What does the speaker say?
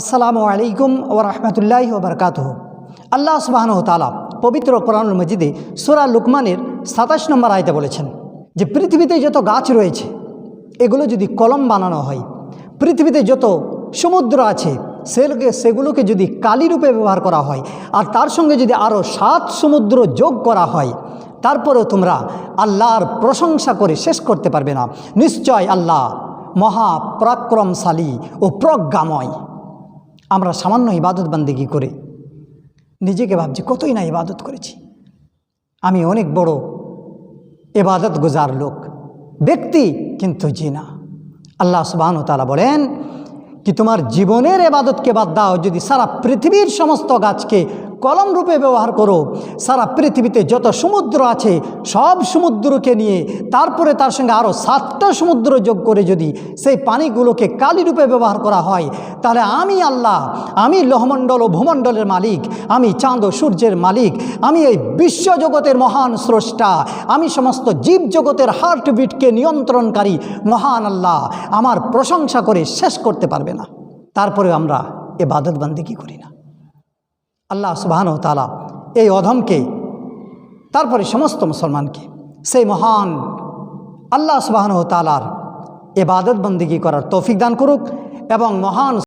আসসালামু আলাইকুম ও রহমতুল্লাহ ওবরকাত আল্লাহ সুবাহন তালা পবিত্র কোরআনুল মজিদে সুরা লুকমানের সাতাশ নম্বর আয়তে বলেছেন যে, পৃথিবীতে যত গাছ রয়েছে, এগুলো যদি কলম বানানো হয়, পৃথিবীতে যত সমুদ্র আছে সেগুলোকে সেগুলোকে যদি কালিরূপে ব্যবহার করা হয়, আর তার সঙ্গে যদি আরও সাত সমুদ্র যোগ করা হয়, তারপরেও তোমরা আল্লাহর প্রশংসা করে শেষ করতে পারবে না। নিশ্চয় আল্লাহ মহা পরাক্রমশালী ও প্রজ্ঞাময়। আমরা সামান্য ইবাদত বান্দিগি করে নিজেকে ভাবছি, কতই না ইবাদত করেছি। আমি অনেক বড় এবাদত গুজার লোক, ব্যক্তি কিন্তু জি না আল্লাহ সুবাহন তালা বলেন, কি তোমার জীবনের এবাদতকে বাদ দাও, যদি সারা পৃথিবীর সমস্ত গাছকে কলম রূপে ব্যবহার করো। সারা পৃথিবীতে যত সমুদ্র আছে, সব সমুদ্রকে নিয়ে, তারপরে তার সঙ্গে আরও সাতটা সমুদ্র যোগ করে যদি সেই পানিগুলোকে কালি রূপে ব্যবহার করা হয়, তাহলে আমি আল্লাহ, আমি লহমণ্ডল ও ভূমণ্ডলের মালিক, আমি চাঁদ ও সূর্যের মালিক, আমি এই বিশ্বজগতের মহান স্রষ্টা, আমি সমস্ত জীব জগতের হার্টবিটকে নিয়ন্ত্রণকারী মহান আল্লাহ, আমার প্রশংসা করে শেষ করতে পারবে না। তারপরে আমরা এ বাদতবন্দি কি করি না? আল্লাহ সুবাহান তালা এই অধমকে, তারপরে সমস্ত মুসলমানকে, সেই মহান আল্লাহ সুবাহান তালার এবাদত বন্দিগি করার তৌফিক দান করুক এবং মহান